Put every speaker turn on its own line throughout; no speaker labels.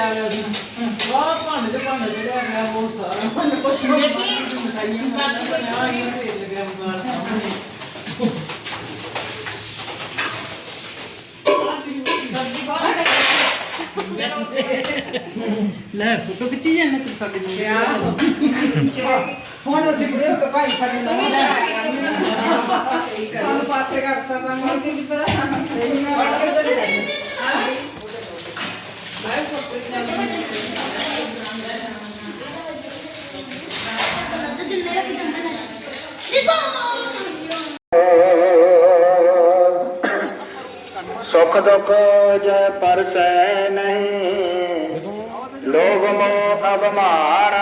ਆ ਗਿਆ ਸੀ ਵਾਹ ਭਾਂਡੇ ਤੇ ਭਾਂਡੇ ਤੇ ਲਿਆ ਗਿਆ ਬਹੁਤ ਸਾਰਾ। ਭਾਂਡੇ ਕੁਛ ਦੇਖੀ? ਮਿਠਾਈਆਂ ਸਾਡੀ ਆ ਇਹ ਢੇਰ ਲੱਗਿਆ ਮਗਾਲ ਸਾਹਮਣੇ। ਲੈ ਫੋਟੋ ਖਿੱਚੀ ਜਾਂਦੇ ਤੇ ਸਾਡੇ ਨਾਲ।
ਹੁਣ ਅਸੀਂ ਬੁੜੇ ਹੋ ਕੇ ਭਾਈ ਸਾਡੇ ਨਾਲ ਸਾਨੂੰ ਪਾਸੇ ਕਰਤਾ ਤਾਂ ਮੈਂ ਕਿ ਕਿਤਰਾ ਸਹੀ ਮੈਂ
ਸੁਖ ਦੁਖ ਜੈ ਪਰਸੈ ਨਹੀਂ। ਲੋਭ ਮੋਹ ਅਭਮਾਨ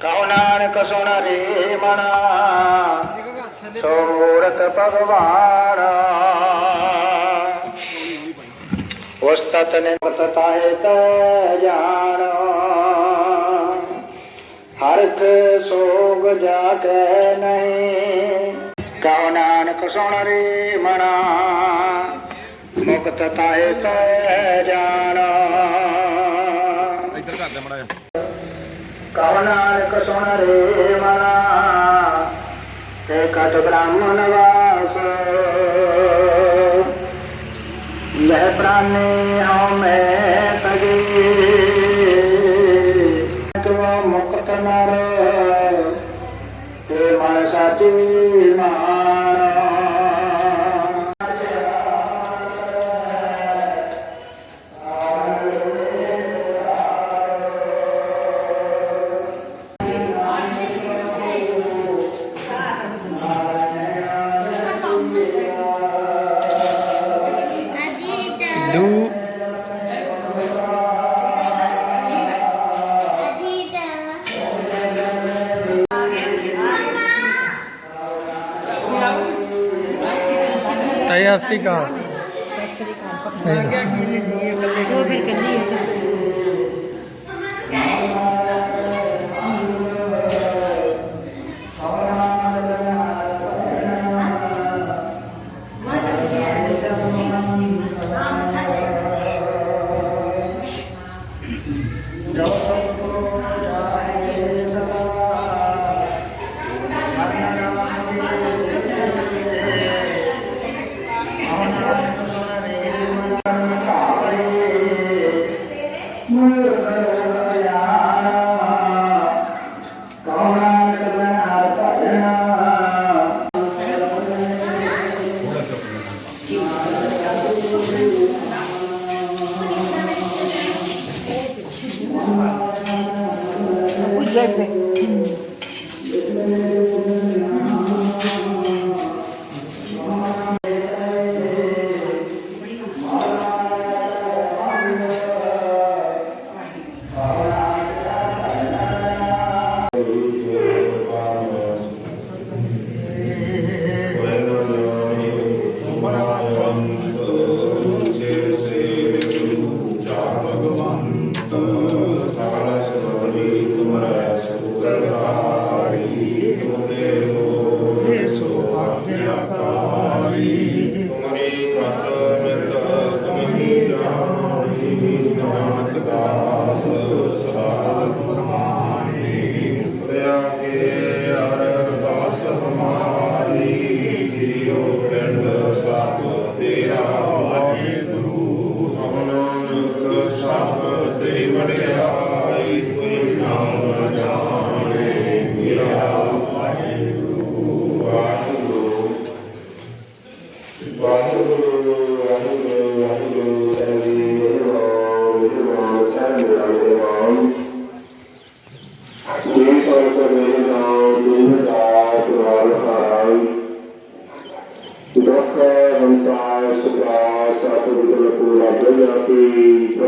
ਕਹੋ ਨਾਨਕ ਸੁਣ ਰੇ ਮਨਾ ਸੋ ਮੂਰਤ ਭਗਵਾਨ। ਉਸਤਤ ਨੇ ਤਤਾਏ ਤੈ ਜਾਣ ਹਰਕ ਸੋਗ ਜਾ ਕੇ ਨਹੀਂ। ਕਹੋ ਨਾਨਕ ਸੁਣ ਰੇ ਮਨਾ ਮੁਕਤ ਤਾਏ ਤੈ ਜਾਣ
ਇੱਧਰ ਕਰ ਦੇ ਮੜਾ
ਕਹੋ ਨਾਨਕ ਸੁਣ ਰੇ ਮਨਾ ਤੇ ਕਟ ਬ੍ਰਾਹਮਣ ਵਾਸ ਲਹਿ ਪ੍ਰਾਨੇ ਹਉ ਮੈਂ ਤਗੇ। ਤੁਮ ਮੁਕਤ ਨਰ ਤੇ ਮਨ
ਤਾਇਆ ਸ੍ਰੀ ਅਕਾਲ।
ਦੁੱਖ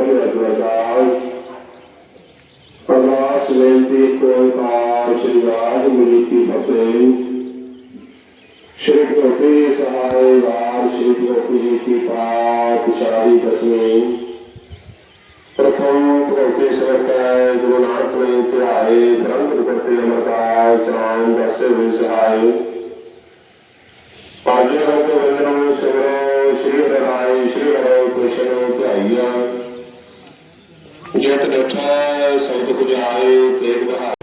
ਬਜਾਤੀ ਪ੍ਰਭੂ ਅਰਦਾਸ ਅਰਦਾਸ ਕੋਈ ਪਾਰ ਸ਼੍ਰੀ ਰਾਜ ਮਿਲੀ ਕੀ ਫਤਿਹ ਸ਼੍ਰੀ ਗੁਰੂ ਜੀ ਸਹਾਇ ਵਾਰ ਸ਼੍ਰੀ ਗੁਰੂ ਜੀ ਕੀ ਪਾਤਸ਼ਾਹੀ ਦਸਵੀਂ ਪ੍ਰਥਮ ਪ੍ਰੋਤੇ ਸਰਕਾਰ ਗੁਰੂ ਨਾਨਕ ਨੇ ਧਿਆਏ ਧਰਮ ਗੁਰਪਤੀ ਅਮਰਦਾਸ ਰਾਮ ਦਸੇ ਹੋਏ ਸਹਾਇ ਪਾਜੇ ਹਰਿ ਵੰਦਨੋ ਸਿਮਰੋ ਜਿਤ ਡਠਾ ਸਭ ਕੁਝ ਆਏ ਤੇਗ ਬਹਾਰ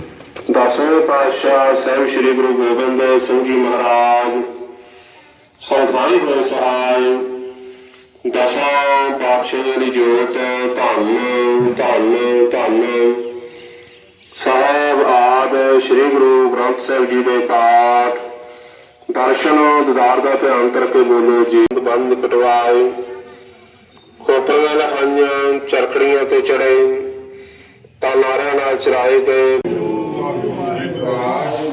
ਦਸਵੇਂ ਪਾਤਸ਼ਾਹ ਸਾਹਿਬ ਸ੍ਰੀ ਗੁਰੂ ਗੋਬਿੰਦ ਸਿੰਘ ਜੀ ਮਹਾਰਾਜ ਸਰਦਾਰੀ ਗੁਰੂ ਸਾਹਿਬ ਦਸਾਂ ਪਾਤਸ਼ਾਹਾਂ ਦੀ ਜੋਤ, ਧੰਨ ਧੰਨ ਧੰਨ। ਸਾਹਿਬ ਆਦ ਸ੍ਰੀ ਗੁਰੂ ਗ੍ਰੰਥ ਸਾਹਿਬ ਜੀ ਦੇ ਪਾਠ, ਦਰਸ਼ਨ, ਦੀਦਾਰ ਦਾ ਧਿਆਨ ਕਰਕੇ ਬੋਲੋ ਜੀ। ਬੰਦ ਕਟਵਾਏ। ਕੋਪਰੀਆਂ ਲਹਾਈਆਂ ਚਰਕੜੀਆਂ ਤੇ ਚੜੇ ਤਾਂ ਨਾਰਿਆਂ ਨਾਲ ਚਰਾਏ ਗਏ। ਪ੍ਰਕਾਸ਼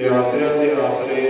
ਤੇ ਆਸਰਿਆਂ ਦੇ ਆਸਰੇ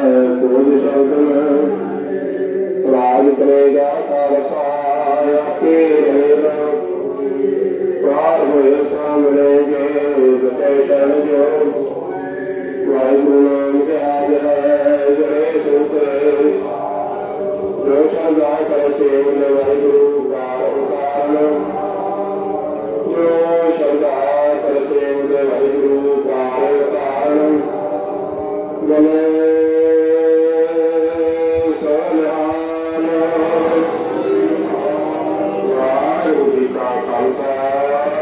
ਕੋਈ ਸ਼ਬਦ ਰਾਜ ਕਰੇਗਾ ਖਾਲਸਾ ਕੇ ਪਾਰ ਹੋਏ ਸਾਹਮਣੇਗੇ ਸਤੇ ਸ਼ਰਨ ਜੋ ਵਾਹਿਗੁਰੂ ਨਾਮ ਦੇ ਆਜ ਹੈ ਜਰੇ ਸੁਖ ਜੋ ਸੰਗਾ ਕਰ ਸੇਵ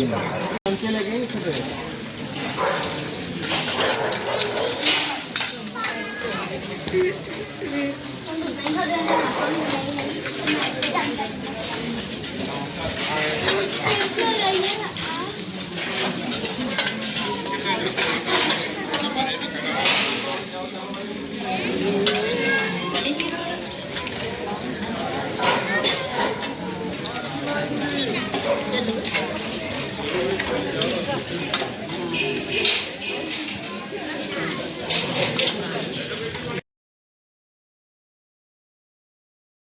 Yeah.